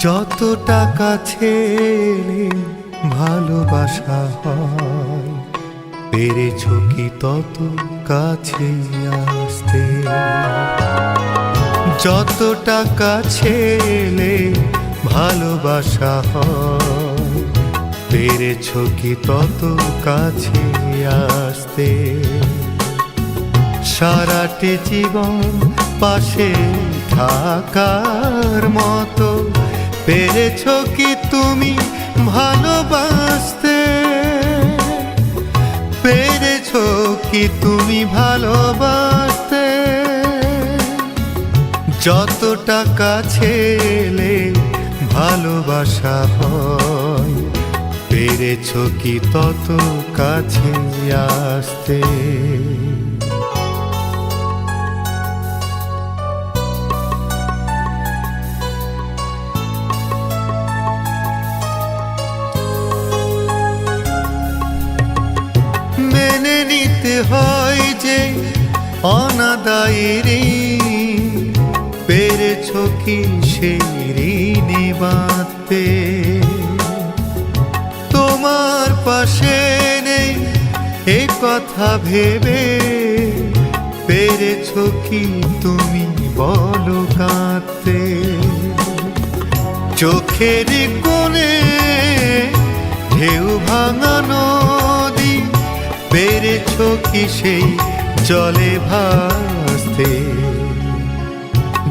যত টাকা ছেলে ভালোবাসা হয়। পেরেছ কি তত কাছে আসতে? যত টাকা ছেলে ভালোবাসা হয়। পেরেছ কি তত কাছে আসতে? সারাটি জীবন পাশে থাকার মতো পেরেছ কি তুমি ভালোবাসতে? পেরেছ কি তুমি ভালোবাসতে? যতটা টাকা ছেলে ভালোবাসা হয়। পেরেছ কি তত কাছে আসতে? হয় যে অনাদায়ী পেরেছ কি সেই ঋণে বাঁধতে? তোমার পাশে নেই এ কথা ভেবে পেরেছ কি তুমি বলো কাঁদতে? চোখের কোণে ঢেউ ভাঙা নদী পেরেছ কি সেই জলে ভাসতে?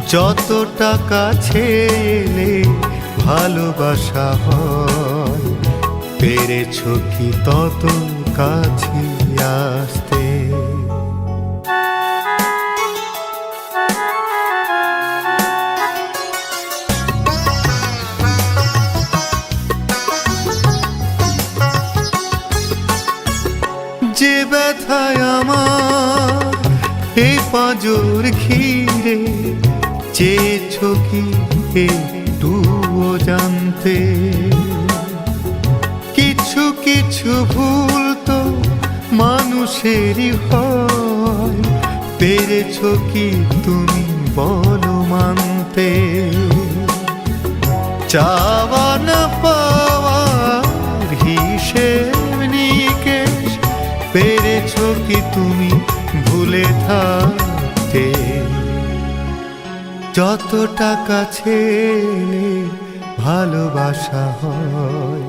যত টাকা ছেলে ভালোবাসা হয়, পেরেছ কি তত কাছে আসতে? ব্যথায় আমার। এই পাজর ঘিরে চেয়েছ কি একটুও জানতে? কিছু কিছু ভুল তো মানুষেরই হয়। পেরেছ কি তুমি বলো মানতে? চাওয়া না তুমি ভুলে থাকতে। যত টাকা ছেলে ভালোবাসা হয়,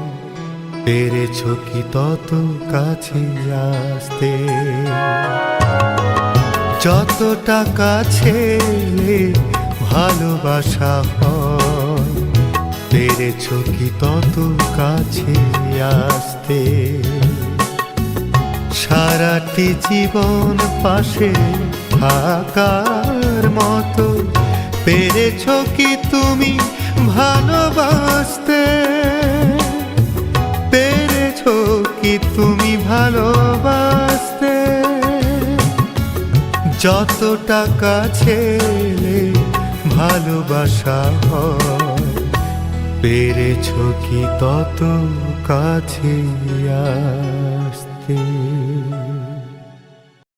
পেরেছ কি তত কাছে আসতে? যত টাকা ছেলে ভালোবাসা হয়, পেরেছ কি তত কাছে আসতে? সারাটি জীবন পাশে থাকার মতো। পেরেছ কি তুমি ভালোবাসতে? পেরেছ কি তুমি ভালোবাসতে? যত টাকা ছেলে ভালোবাসা পেরেছ কি তত কাছে আসতে? thương